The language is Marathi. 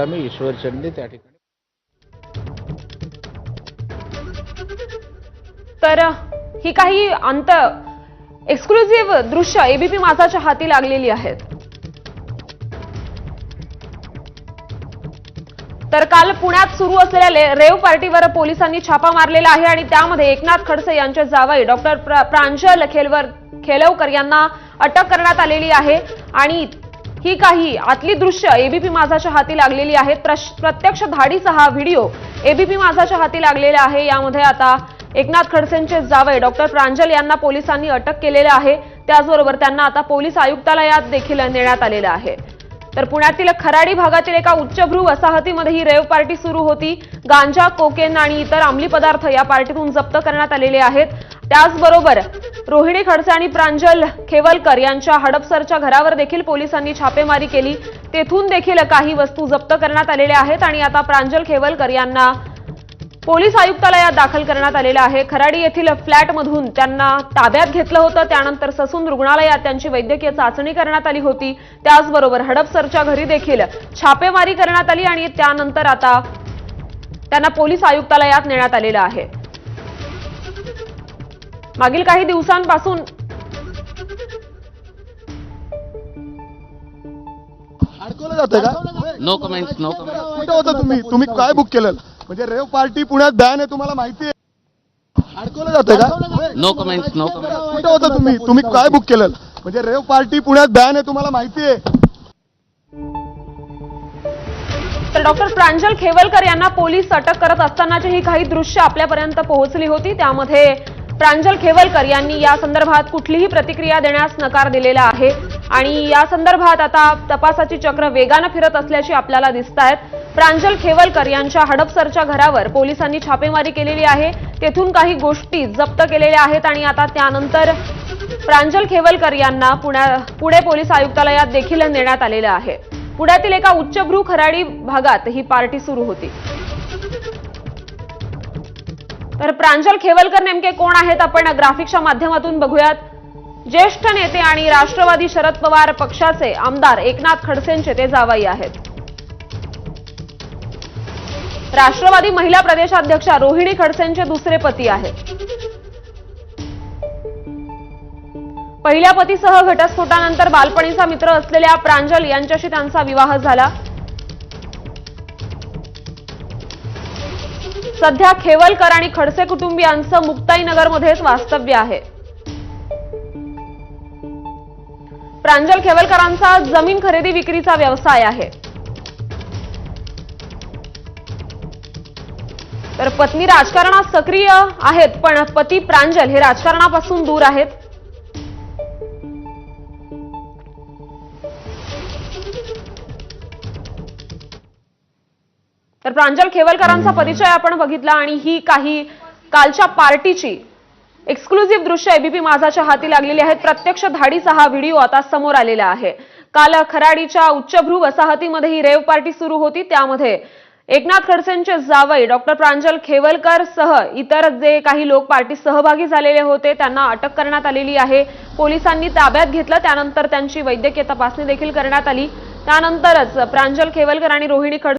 आम्ही ईश्वरचंदी त्या ठिकाणी. तर ही काही अंत एक्सक्लुझिव्ह दृश्य एबीपी माझाच्या हाती लागलेली आहेत. तर काल पुण्यात सुरू असलेल्या रेव पार्टीवर पोलिसांनी छापा मारलेला आहे आणि त्यामध्ये एकनाथ खडसे यांचे जावई डॉक्टर प्रांजल खेलवर खेलवकर यांना अटक करण्यात आलेली आहे. आणि ही काही आतली दृश्य एबीपी माझाच्या हाती लागलेली आहेत. प्रश- प्रत्यक्ष धाडीचा हा व्हिडिओ एबीपी माझाच्या हाती लागलेला आहे. यामध्ये आता एकनाथ खडसेंचे जावई डॉक्टर प्रांजल यांना पोलिसांनी अटक केलेलं आहे. त्याचबरोबर त्यांना आता पोलीस आयुक्तालयात देखील नेण्यात आलेलं आहे. तर पुण्यातील खराडी भागातील एका उच्चभ्रू वसाहतीमध्ये ही रेव पार्टी सुरू होती. गांजा कोकेन आणि इतर अंमली पदार्थ या पार्टीतून जप्त करण्यात आलेले आहेत. त्याचबरोबर रोहिणी खडसे आणि प्रांजल खेवलकर यांच्या हडपसरच्या घरावर देखील पोलिसांनी छापेमारी केली. तेथून देखील काही वस्तू जप्त करण्यात आलेल्या आहेत आणि आता प्रांजल खेवलकर यांना पोलीस आयुक्तालयात दाखल करण्यात आलेलं आहे. खराडी येथील फ्लॅटमधून त्यांना ताब्यात घेतलं होतं. त्यानंतर ससून रुग्णालयात त्यांची वैद्यकीय चाचणी करण्यात आली होती. त्याचबरोबर हडपसरच्या घरी देखील छापेमारी करण्यात आली आणि त्यानंतर आता त्यांना पोलीस आयुक्तालयात नेण्यात आलेलं आहे. मागील काही दिवसांपासून नो कमेंट्स नो कमेंट्स कुठं होतं तुम्ही? तुम्ही काय बुक केलेलं? म्हणजे रेव पार्टी पुण्यात बॅन आहे तुम्हाला माहिती आहे. अडकवलं जातं का? नो कमेंट्स नो कमेंट्स कुठं होतं तुम्ही? तुम्ही काय बुक केलेलं म्हणजे रेव पार्टी पुण्यात बॅन आहे तुम्हाला माहिती आहे. तर डॉक्टर प्रांजल खेवलकर यांना पोलीस अटक करत असतानाची ही काही दृश्य आपल्यापर्यंत पोहोचली होती. त्यामध्ये प्रांजल खेवलकर यांनी या संदर्भात कुठलीही प्रतिक्रिया देण्यास नकार दिलेला आहे. आणि या संदर्भात आता तपासाची चक्र वेगानं फिरत असल्याची आपल्याला दिसत आहेत प्रांजल खेवलकर यांच्या हडपसरच्या घरावर पोलिसांनी छापेमारी केलेली आहे. तेथून काही गोष्टी जप्त केलेल्या आहेत आणि आता त्यानंतर प्रांजल खेवलकर यांना पुण्या पुणे पोलीस आयुक्तालयात देखील नेण्यात आलेलं आहे. पुण्यातील एका उच्चभ्रू खराडी भागात ही पार्टी सुरू होती. तर प्रांजल खेवलकर नेमके कोण आहेत? आपण ग्राफिक्सच्या माध्यमातून बघूयात. ज्येष्ठ नेते आणि राष्ट्रवादी शरद पवार पक्षाचे आमदार एकनाथ खडसेंचे ते जावाई आहेत. राष्ट्रवादी महिला प्रदेशाध्यक्षा रोहिणी खडसेंचे दुसरे पती आहेत. पहिल्या पतीसह घटस्फोटानंतर बालपणीचा मित्र असलेल्या प्रांजल यांच्याशी त्यांचा विवाह झाला. सध्या खेवलकर आणि खडसे कुटुंबियांचं मुक्ताईनगरमध्येच वास्तव्य आहे. प्रांजल खेवलकरांचा जमीन खरेदी विक्रीचा व्यवसाय आहे. तर पत्नी राजकारणात सक्रिय आहेत पण पती प्रांजल हे राजकारणापासून दूर आहेत. तर प्रांजल खेवलकरांचा परिचय आपण बघितला आणि ही काही कालच्या पार्टीची एक्सक्लुझिव्ह दृश्य एबीपी माझाच्या हाती लागलेली आहेत प्रत्यक्ष धाडीचा हा व्हिडिओ आता समोर आलेला आहे. काल खराडीच्या उच्चभ्रू वसाहतीमध्ये ही रेव पार्टी सुरू होती. त्यामध्ये एकनाथ खडसेंचे जावई डॉक्टर प्रांजल खेवलकर सह इतर जे काही लोक पार्टीत सहभागी झालेले होते त्यांना अटक करण्यात आलेली आहे. पोलिसांनी ताब्यात घेतलं. त्यानंतर त्यांची वैद्यकीय तपासणी देखील करण्यात आली. त्यानंतरच प्रांजल खेवलकर आणि रोहिणी खडसे